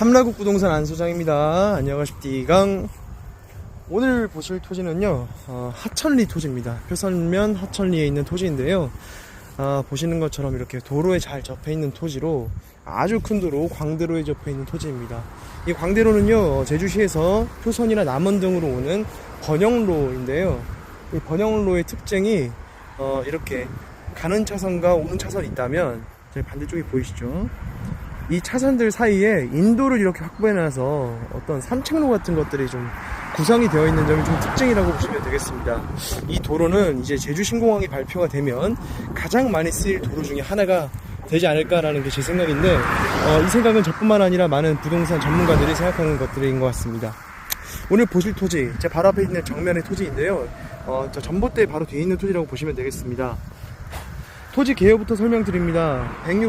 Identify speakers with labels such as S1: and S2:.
S1: 함라국 부동산 안 소장입니다. 안녕하십니까. 오늘 보실 토지는요, 어, 하천리 토지입니다. 표선면 하천리에 있는 토지인데요. 아, 보시는 것처럼 이렇게 도로에 잘 접해 있는 토지로 아주 큰 도로 광대로에 접해 있는 토지입니다. 이 광대로는요, 제주시에서 표선이나 남원 등으로 오는 번영로인데요. 이 번영로의 특징이 어, 이렇게 가는 차선과 오는 차선이 있다면 제 반대쪽에 보이시죠? 이 차선들 사이에 인도를 이렇게 확보해놔서 어떤 산책로 같은 것들이 좀 구성이 되어 있는 점이 좀 특징이라고 보시면 되겠습니다. 이 도로는 이제 제주 신공항이 발표가 되면 가장 많이 쓰일 도로 중에 하나가 되지 않을까라는 게 제 생각인데 어, 이 생각은 저뿐만 아니라 많은 부동산 전문가들이 생각하는 것들인 것 같습니다. 오늘 보실 토지, 제 바로 앞에 있는 정면의 토지인데요. 어, 저 전봇대 바로 뒤에 있는 토지라고 보시면 되겠습니다. 토지 개요부터 설명드립니다. 106